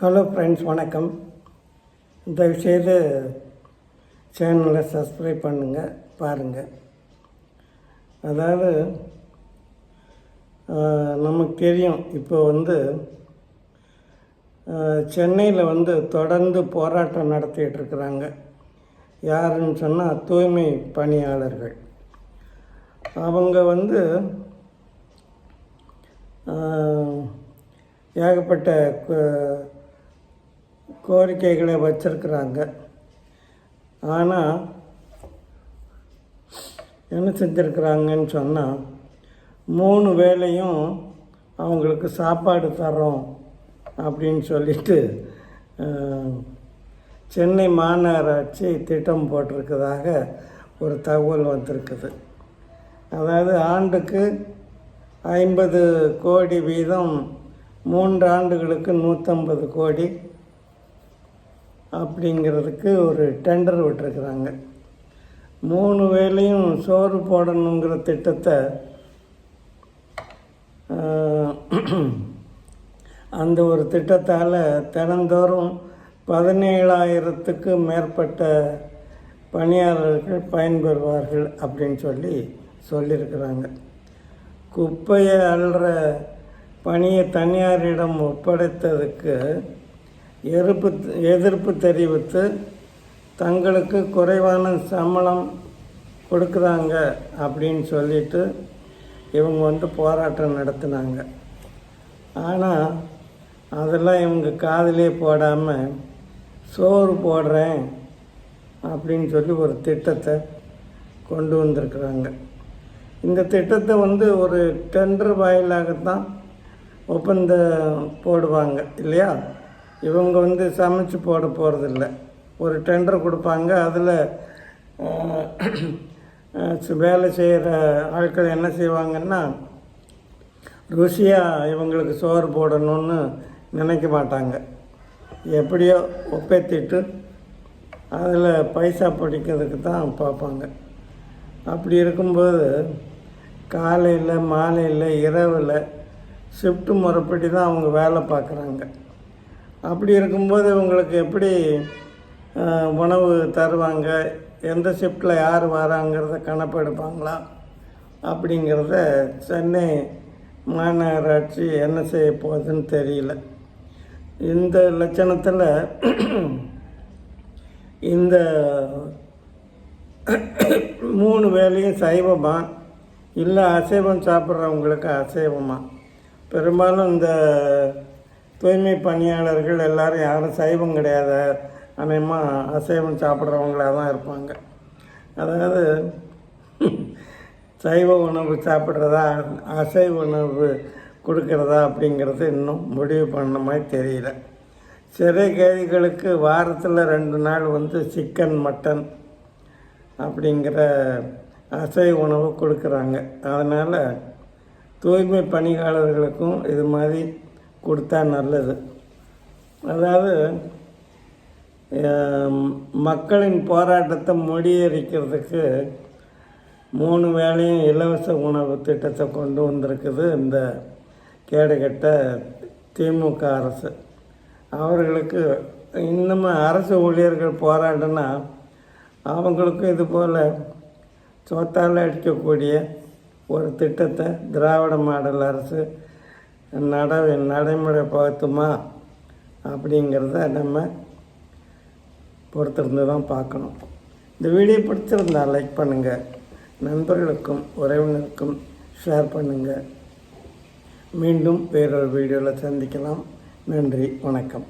Hello friends வணக்கம். தயவுசெய்து சேனலை சப்ஸ்கிரைப் பண்ணுங்கள் பாருங்கள் அதாவது நமக்கு தெரியும். இப்போ வந்து சென்னையில் வந்து தொடர்ந்து போராட்டம் நடத்திட்டு இருக்கிறாங்க. யாருன்னு சொன்னால் தூய்மை பணியாளர்கள். அவங்க வந்து ஏகப்பட்ட கோரிக்கைகளை வச்சுருக்குறாங்க. ஆனால் என்ன செஞ்சுருக்குறாங்கன்னு சொன்னால் மூணு வேலையும் அவங்களுக்கு சாப்பாடு தரோம் அப்படின்னு சொல்லிட்டு சென்னை மாநகராட்சி திட்டம் போட்டிருக்கிறதாக ஒரு தகவல் வந்திருக்குது. அதாவது ஆண்டுக்கு ஐம்பது கோடி வீதம் மூன்று ஆண்டுகளுக்கு நூற்றம்பது கோடி அப்படிங்கிறதுக்கு ஒரு டெண்டர் விட்டுருக்குறாங்க. மூணு வேளையும் சோறு போடணுங்கிற திட்டத்தை அந்த ஒரு திட்டத்தால் தினந்தோறும் பதினேழாயிரத்துக்கு மேற்பட்ட பணியாளர்கள் பயன்பெறுவார்கள் அப்படின்னு சொல்லி சொல்லியிருக்கிறாங்க. குப்பையை அள்ளுற பணியை தனியாரிடம் ஒப்படைத்ததுக்கு எதிர்ப்பு எதிர்ப்பு தெரிவித்து தங்களுக்கு குறைவான சம்பளம் கொடுக்குறாங்க அப்படின்னு சொல்லிட்டு இவங்க வந்து போராட்டம் நடத்தினாங்க. ஆனால் அதெல்லாம் இவங்க காதலே போடாமல் சோறு போடுறேன் அப்படின்னு சொல்லி ஒரு திட்டத்தை கொண்டு வந்திருக்கிறாங்க. இந்த திட்டத்தை வந்து ஒரு டெண்டர் வாயிலாகத்தான் ஒப்பந்தம் போடுவாங்க இல்லையா? இவங்க வந்து சமைச்சு போட போகிறதில்ல ஒரு டெண்டர் கொடுப்பாங்க அதில் வேலை செய்கிற ஆட்கள் என்ன செய்வாங்கன்னா ருசியாக இவங்களுக்கு சோறு போடணும்னு நினைக்க மாட்டாங்க. எப்படியோ ஒப்பேத்திட்டு அதில் பைசா பிடிக்கிறதுக்கு தான் பார்ப்பாங்க. அப்படி இருக்கும்போது காலையில் மாலையில் இரவில் ஷிஃப்ட்டு முறைப்படி தான் அவங்க வேலை பார்க்குறாங்க. அப்படி இருக்கும்போது உங்களுக்கு எப்படி உணவு தருவாங்க? எந்த ஷிஃப்ட்டில் யார் வராங்கிறத கணப்பெடுப்பாங்களா அப்படிங்கிறத சென்னை மாநகராட்சி என்ன செய்ய போகுதுன்னு தெரியல. இந்த லட்சணத்தில் இந்த மூணு வேலையும் சைவமா? இல்லை அசைவம் சாப்பிட்றவங்களுக்கு அசைவமா? பெரும்பாலும் இந்த தூய்மை பணியாளர்கள் எல்லாரும் யாரும் சைவம் கிடையாது. அநேகமாக அசைவம் சாப்பிட்றவங்களாக தான் இருப்பாங்க. அதாவது சைவ உணவு சாப்பிட்றதா அசைவ உணவு கொடுக்கறதா அப்படிங்கிறது இன்னும் முடிவு பண்ண மாதிரி தெரியல. சிறை கைதிகளுக்கு வாரத்தில் ரெண்டு நாள் வந்து சிக்கன் மட்டன் அப்படிங்கிற அசைவ உணவு கொடுக்குறாங்க. அதனால் தூய்மை பணியாளர்களுக்கும் இது மாதிரி கொடுத்தா நல்லது. அதாவது மக்களின் போராட்டத்தை முடியறிக்கிறதுக்கு மூணு வேளையும் இலவச உணவு திட்டத்தை கொண்டு வந்திருக்குது இந்த கேடுகட்ட திமுக அரசு. அவர்களுக்கு இன்னமும் அரசு ஊழியர்கள் போராடினா அவங்களுக்கும் இது போல் சோத்தால் அடிக்கக்கூடிய ஒரு திட்டத்தை திராவிட மாடல் அரசு நட நடைமுறை பார்த்துமா? அப்படிங்கிறத நம்ம பொறுத்திருந்து தான் பார்க்கணும். இந்த வீடியோ பிடிச்சிருந்தா லைக் பண்ணுங்கள் நண்பர்களுக்கும் உறவினருக்கும் ஷேர் பண்ணுங்கள் மீண்டும் வேறொரு வீடியோவில் சந்திக்கலாம். நன்றி வணக்கம்.